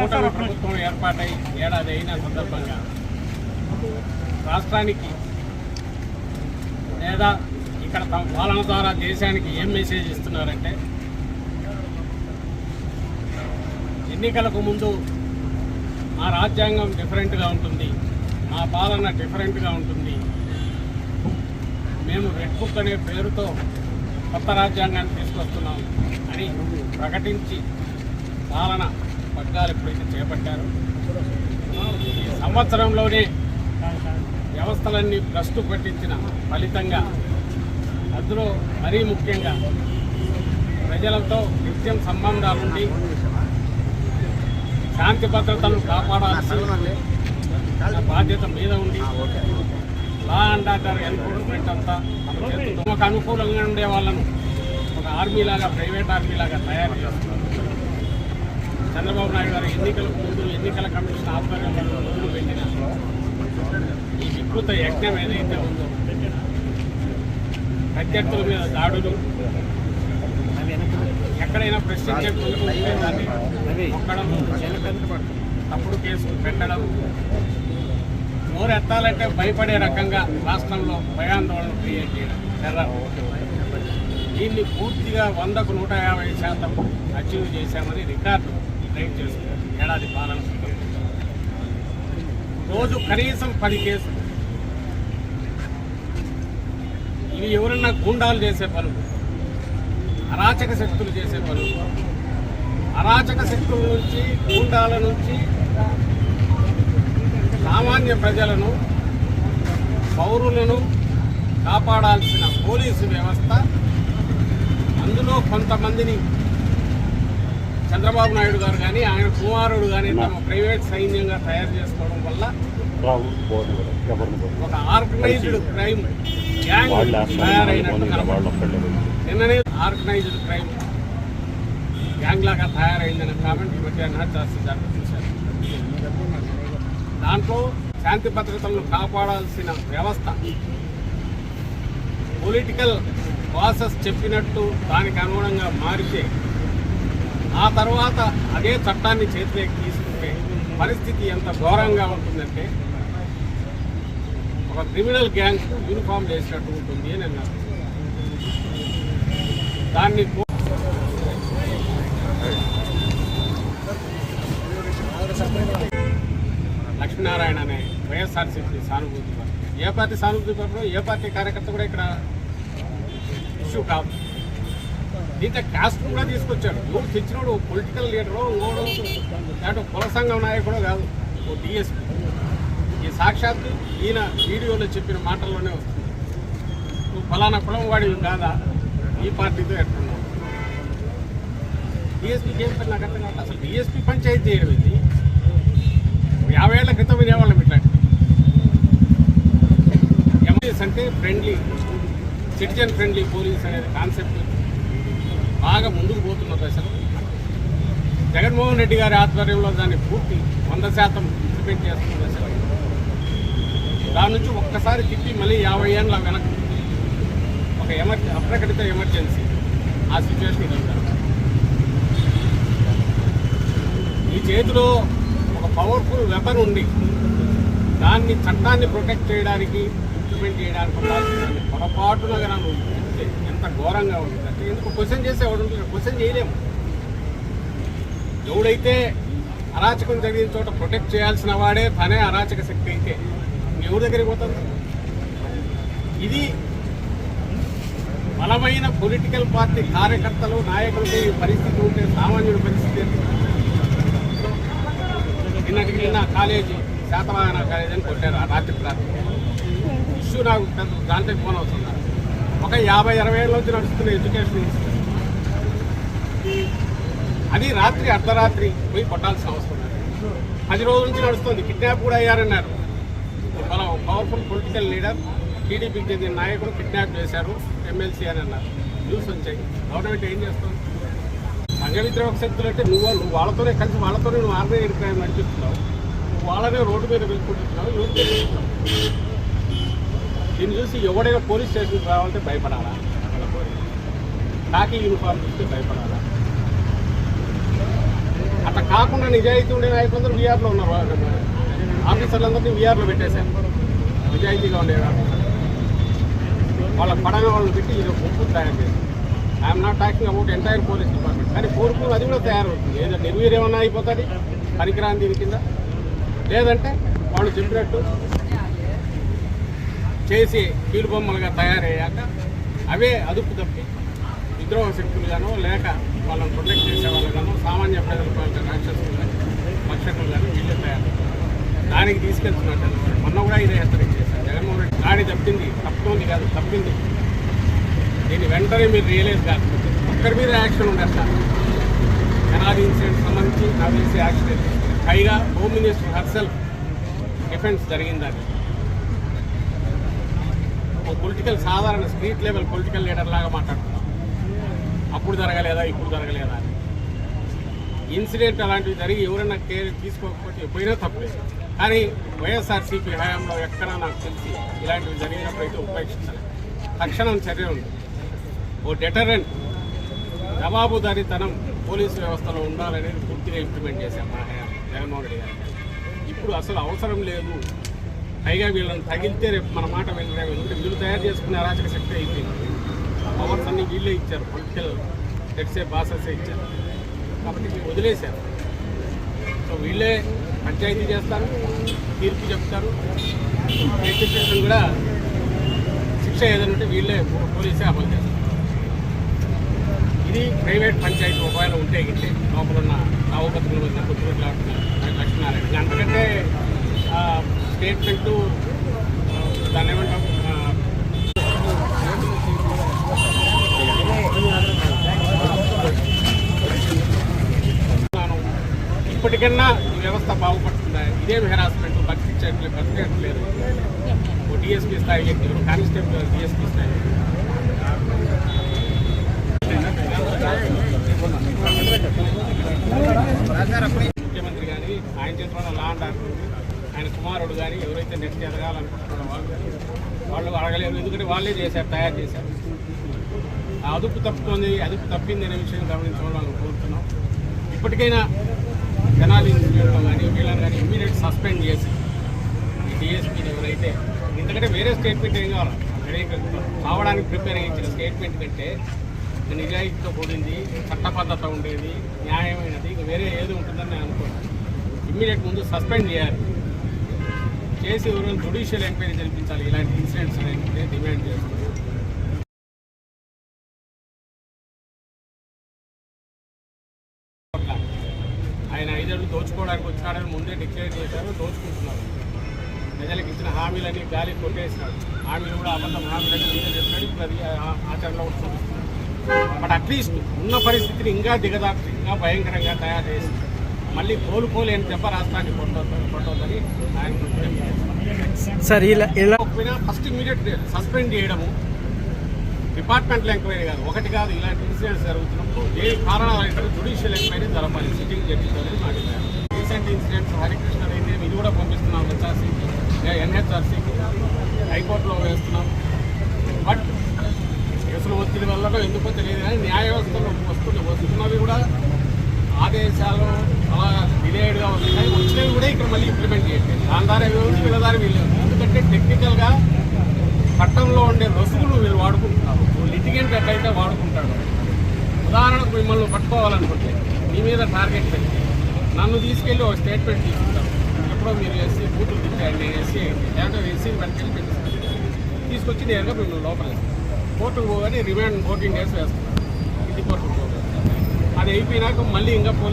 కూటమి ప్రభుత్వం ఏర్పాటై ఏడాది అయిన సందర్భంగా రాష్ట్రానికి లేదా ఇక్కడ తమ పాలన ద్వారా దేశానికి ఏం మెసేజ్ ఇస్తున్నారంటే ఎన్నికలకు ముందు మా రాజ్యాంగం డిఫరెంట్గా ఉంటుంది మా పాలన డిఫరెంట్గా ఉంటుంది. మేము రెడ్ బుక్ అనే పేరుతో కొత్త రాజ్యాంగాన్ని తీసుకొస్తున్నాం అని ప్రకటించి పాలన పథకాలు ఎప్పుడైతే చేపట్టారు ఈ సంవత్సరంలోనే వ్యవస్థలన్నీ భ్రష్టు పట్టించిన ఫలితంగా అందులో మరీ ముఖ్యంగా ప్రజలతో నిత్యం సంబంధాలుండి శాంతి భద్రతను కాపాడాల్సిన బాధ్యత మీద ఉండి లా అండ్ ఆర్డర్ ఎన్ఫోర్స్మెంట్ అంతా ఒక అనుకూలంగా ఉండే వాళ్ళను ఒక ఆర్మీ లాగా ప్రైవేట్ ఆర్మీ లాగా తయారు చేస్తున్నారు. చంద్రబాబు నాయుడు గారు ఎన్నికల ముందు ఎన్నికల కమిషన్ ఆధ్వర్యంలో రోజులు పెట్టిన ఈ వికృత యజ్ఞం ఏదైతే ఉందో ప్రత్యర్థుల మీద దాడులు ఎక్కడైనా ప్రశ్నించే ముందు ఉంటే తప్పుడు కేసులు పెట్టడం నోరు ఎత్తాలంటే భయపడే రకంగా రాష్ట్రంలో భయాందోళన క్రియేట్ చేయడం. ఎర్ర. దీన్ని పూర్తిగా వందకు నూట యాభై శాతం అచీవ్ చేశామని రికార్డు. బ్రేక్ చేసుకున్నారు ఏడాది పాలన రోజు కనీసం పది కేసులు. ఇవి ఎవరన్నా గుండాలు చేసే పనులు అరాచక శక్తులు చేసే పనులు. అరాచక శక్తుల నుంచి గూండాల నుంచి సామాన్య ప్రజలను పౌరులను కాపాడాల్సిన పోలీసు వ్యవస్థ అందులో కొంతమందిని చంద్రబాబు నాయుడు గారు కానీ ఆయన కుమారుడు కానీ తమ ప్రైవేట్ సైన్యంగా తయారు చేసుకోవడం వల్ల ఒక ఆర్గనైజ్డ్ క్రైమ్ గ్యాంగ్ తయారైనట్టు కనబడుతుంది నిన్ననే ఆర్గనైజ్డ్ క్రైమ్ గ్యాంగ్ లాగా తయారైందనే కామెంట్ ఈ మధ్య చూశారు. దాంట్లో శాంతి భద్రతలను కాపాడాల్సిన వ్యవస్థ పొలిటికల్ ప్రాసెస్ చెప్పినట్టు దానికి అనుగుణంగా మారితే ఆ తర్వాత అదే చట్టాన్ని చేతిలోకి తీసుకుంటే పరిస్థితి ఎంత ఘోరంగా ఉంటుందంటే ఒక క్రిమినల్ గ్యాంగ్ యూనిఫామ్ చేసినట్టు ఉంటుంది అని అన్నారు దాన్ని లక్ష్మీనారాయణ అనే వైఎస్ఆర్సీపీ సానుభూతి ఏ పార్టీ సానుభూతి పరుడు ఏ పార్టీ కార్యకర్త కూడా ఇక్కడ ఇష్యూ కాదు. దీంట్లో క్యాస్ట్ కూడా తీసుకొచ్చాడు. ఎవరు తెచ్చినోడు పొలిటికల్ లీడరు ఇంకోడు లేకపోతే కుల సంఘం నాయకుడు కాదు ఓ డిఎస్పీ ఈ సాక్షాత్తు ఈయన వీడియోలో చెప్పిన మాటల్లోనే వస్తుంది. నువ్వు ఫలానా కులం వాడివి కాదా? ఈ పార్టీతో ఎట్టున్నావు డిఎస్పీకి ఏం పని? నాకు అర్థం కాదు అసలు డిఎస్పీ పంచాయతీ చేయడం ఇది? యాభై ఏళ్ళ క్రితం వినేవాళ్ళం ఇట్లాంటి ఎంఎస్ అంటే ఫ్రెండ్లీ సిటిజన్ ఫ్రెండ్లీ పోలీస్ అనేది కాన్సెప్ట్ బాగా ముందుకు పోతున్నారు అసలు జగన్మోహన్ రెడ్డి గారి ఆధ్వర్యంలో దాన్ని పూర్తి వంద శాతం ఇంప్లిమెంట్ చేస్తున్నారు అసలు దాని నుంచి ఒక్కసారి తిప్పి మళ్ళీ యాభై ఏళ్ళ వెనక్కి ఒక ఎమర్ అప్రకటిత ఎమర్జెన్సీ ఆ సిచ్యువేషన్ ఈ చేతిలో ఒక పవర్ఫుల్ వెపన్ ఉండి దాన్ని చట్టాన్ని ప్రొటెక్ట్ చేయడానికి ఇంప్లిమెంట్ చేయడానికి ఉండాల్సిన పొరపాటున కనుక ఎంత ఘోరంగా ఉంటుంది అంటే ఎందుకు క్వశ్చన్ చేసేవాడు ఎవడు క్వశ్చన్ చేయలేము. ఎవడైతే అరాచకం జరిగిన చోట ప్రొటెక్ట్ చేయాల్సిన వాడే తనే అరాచక శక్తి అయితే. ఎవరి దగ్గరికి పోతుంది ఇది బలమైన పొలిటికల్ పార్టీ కార్యకర్తలు నాయకులకి పరిస్థితి ఉంటే సామాన్యుడి పరిస్థితి ఏంటి? నిన్నటికి నిన్న కాలేజీ శాతవాహన కాలేజీ అని కొట్టారు ఆ రాత్రి రాత్రి. ఇష్యూ నాకు పెద్ద దాంట్లో ఫోన్ అవుతున్నారు ఒక యాభై ఇరవై ఏళ్ళ నుంచి నడుస్తున్న ఎడ్యుకేషన్ ఇన్స్టిట్యూట్. అది రాత్రి అర్ధరాత్రి పోయి కొట్టాల్సిన అవసరం లేదు. పది రోజుల నుంచి నడుస్తుంది. కిడ్నాప్ కూడా అయ్యారన్నారు. మన పవర్ఫుల్ పొలిటికల్ లీడర్ టీడీపీకి చెందిన నాయకుడు కిడ్నాప్ చేశారు. ఎమ్మెల్సీ అని అన్నారు. న్యూస్ వచ్చాయి. గవర్నమెంట్ ఏం చేస్తుంది? సంఘ వ్యతిరేక శక్తులు అంటే నువ్వు నువ్వు వాళ్ళతోనే కలిసి వాళ్ళతోనే నువ్వు ఆర్మీ క్రైమ్ నడిపిస్తున్నావు. నువ్వు వాళ్ళనే రోడ్డు మీద వెళ్ళుకుంటున్నావు నువ్వు తెలుస్తున్నావు దీన్ని చూసి ఎవడైనా పోలీస్ స్టేషన్కి రావాలంటే భయపడాలా? వాళ్ళ కాకి యూనిఫామ్ చూస్తే భయపడాలా? అట్లా కాకుండా నిజాయితీ ఉండే నాయకులందరూ వీఆర్లో ఉన్నారు. ఆఫీసర్లందరినీ వీఆర్లో పెట్టేశారు. నిజాయితీగా ఉండే వాళ్ళ. పడన వాళ్ళని పెట్టి ఇది ఒక గుంపు తయారు చేశారు. I'm not talking about entire police department కానీ కోరుకుని అది కూడా తయారవుతుంది. ఏదో నిర్వీర్యమన్నా అయిపోతుంది. పనికిరాని దీని కింద. లేదంటే వాళ్ళు చెప్పినట్టు చేసి కీలుబొమ్మలుగా తయారయ్యాక అవే అదుపు తప్పి విద్రోహ శక్తులుగానో లేక వాళ్ళని ప్రొటెక్ట్ చేసే వాళ్ళగానో సామాన్య ప్రజల వాళ్ళ రాక్షసులు కానీ భక్షకులు కానీ వీళ్ళే తయారు దానికి తీసుకెళ్తున్నట్టు మొన్న కూడా ఇదే హెచ్చరిక చేశారు. జగన్మోహన్ రెడ్డి దాడి తప్పింది తప్పుతోంది కాదు తప్పింది. దీన్ని వెంటనే మీరు రియలైజ్ కాదు. ఒక్కరి మీద యాక్షన్ ఉండేస్తారు జనాది ఇన్సిడెంట్ సంబంధించి నాకు తెలిసి యాక్షన్ పైగా హోమ్ మినిస్టర్ హర్సెల్ఫ్ డిఫెన్స్ జరిగిందని. పొలిటికల్ సాధారణ స్ట్రీట్ లెవెల్ పొలిటికల్ లీడర్ లాగా మాట్లాడుతున్నాం. అప్పుడు జరగలేదా ఇప్పుడు జరగలేదా అని. ఇన్సిడెంట్ అలాంటివి జరిగి ఎవరైనా కేర్ తీసుకోకపోతే ఎప్పుడైనా తప్పలేదు కానీ వైఎస్ఆర్సీపీ హయాంలో ఎక్కడా నాకు తెలిసి ఇలాంటివి జరిగినప్పుడు అయితే ఉపేక్షించలేదు తక్షణం చర్య ఉంది. ఓ డెటరెంట్ జవాబుదారీతనం పోలీసు వ్యవస్థలో ఉండాలనేది పూర్తిగా ఇంప్లిమెంట్ చేశాం మా హయాం జగన్మోహన్ రెడ్డి గారు. ఇప్పుడు అసలు అవసరం లేదు. పైగా వీళ్ళని తగిలితే రేపు మన మాట వినరే ఎందుకంటే వీళ్ళు తయారు చేసుకునే అరాచక శక్తి అయిపోయింది. పవర్స్ అన్ని వీళ్ళే ఇచ్చారు. పొలిటికల్ హెడ్సే బాసెసే ఇచ్చారు. కాబట్టి వదిలేశారు. సో వీళ్ళే పంచాయతీ చేస్తారు తీర్పు చెప్తారు. ఎగ్జిక్యూషన్ కూడా శిక్ష ఏదైనా ఉంటే వీళ్ళే పోలీసే అమలు చేస్తారు. ఇది ప్రైవేట్ పంచాయతీ ఒకవేళ ఉంటే గిట్టే లోపల ఉన్న రావుపత్రుల ఉన్న కొట్టుబడి లక్షణాలు అంతకంటే స్టేట్మెంటు దాని ఏమంటాం ఇప్పటికన్నా ఈ వ్యవస్థ బాగుపడుతుందా? ఇదేం హెరాస్మెంట్ బతికించట్లేదు బతికేయట్లేదు చేయట్లేదు డిఎస్పీ స్థాయి వ్యక్తులు కానిస్టేబుల్ డిఎస్పీ స్థాయి. ముఖ్యమంత్రి కానీ ఆయన చేతిలో లా అండ్ ఆర్డర్ ఉంది. ఆయన కుమారుడు కానీ ఎవరైతే నెక్స్ట్ ఎదగాలనుకుంటున్నారో వాళ్ళు కానీ వాళ్ళు అడగలేరు. ఎందుకంటే వాళ్ళే చేశారు తయారు చేశారు. ఆ అదుపు తప్పుతోంది అదుపు తప్పింది అనే విషయం గమనించడం కోరుతున్నాం. ఇప్పటికైనా జనాలు ఇన్స్టిట్యూట్లో కానీ వీళ్ళని కానీ ఇమ్మీడియట్ సస్పెండ్ చేసి ఈ డిఎస్పీని ఎవరైతే ఎందుకంటే వేరే స్టేట్మెంట్ ఏం కావాలి? కావడానికి ప్రిపేర్ అయ్యించిన స్టేట్మెంట్ కంటే నిజాయితీతో కూడింది చట్టబద్ధత ఉండేది న్యాయమైనది ఇంకా వేరే ఏది ఉంటుందని నేను అనుకోను. ఇమ్మీడియట్ ముందు సస్పెండ్ చేయాలి. చేసి ఎవరు జుడిషియల్ ఎంక్వైరీ జరిపించాలి ఇలాంటి ఇన్సిడెంట్స్ అనేది డిమాండ్ చేస్తున్నాను ఆయన ఐదేళ్ళు దోచుకోవడానికి వచ్చినాడని ముందే డిక్లేర్ చేశారు దోచుకుంటున్నారు. ప్రజలకు ఇచ్చిన హామీలన్నీ గాలి కొట్టేసినాడు. హామీలు కూడా అబద్ధం హామీలన్నీ ముందే చెప్పాడు ఇప్పుడు అది ఆచరణలో కూడా చూపిస్తున్నాడు బట్ అట్లీస్ట్ ఉన్న పరిస్థితిని ఇంకా దిగదార్చి ఇంకా భయంకరంగా తయారు చేసి మళ్ళీ కోలుకోలేని దెబ్బ రాష్ట్రానికి కొట్టొద్దు కొట్టొద్దని ఆయన. సార్ ఇలా ఫస్ట్ ఇమీడియట్ సస్పెండ్ చేయడము. డిపార్ట్మెంటల్ ఎంక్వైరీ కాదు. ఒకటి కాదు ఇలాంటి ఇన్సిడెంట్స్ జరుగుతున్నప్పుడు ఏ కారణాలు అంటే జుడిషియల్ ఎంక్వైరీ జరపాలి సిట్టింగ్ జడ్జి మా అభిప్రాయం రీసెంట్ ఇన్సిడెంట్స్ హరికృష్ణ అయితే ఇది కూడా పంపిస్తున్నాం హెచ్ఆర్సీకి ఎన్హెచ్ఆర్సీకి హైకోర్టులో వేస్తున్నాం. బట్ కేసుల ఒత్తిడి వల్ల ఎందుకో తెలియదు కానీ న్యాయ వ్యవస్థలో వస్తున్న వస్తున్నవి కూడా ఆదేశాలు అలా డిలేడ్గా కానీ వచ్చినవి కూడా ఇక్కడ మళ్ళీ ఇంప్లిమెంట్ చేయట్లేదు. దాని ద్వారా వీళ్ళు వీళ్ళ ద్వారా వీళ్ళు ఎందుకంటే టెక్నికల్గా చట్టంలో ఉండే రసుగులు వీళ్ళు వాడుకుంటున్నారు. లిటిగెంట్ ఎట్లయితే వాడుకుంటాడు. ఉదాహరణకు మిమ్మల్ని పట్టుకోవాలనుకుంటే మీ మీద టార్గెట్ పెట్టి నన్ను తీసుకెళ్ళి ఒక స్టేట్మెంట్ తీసుకుంటారు. ఎప్పుడో మీరు ఎస్సీ బూతులు తిట్టాయండి ఎస్సీ లేదంటే ఎస్సీ వెనకెళ్ళి పెట్టిస్తారు తీసుకొచ్చి నేరుగా మిమ్మల్ని లోపల కోర్టుకు పోగానే రిమాండ్ ఫోర్టీన్ డేస్ వేస్తున్నారు ఇది కోర్టు అది అయిపోయినాక మళ్ళీ ఇంకా పోలీస్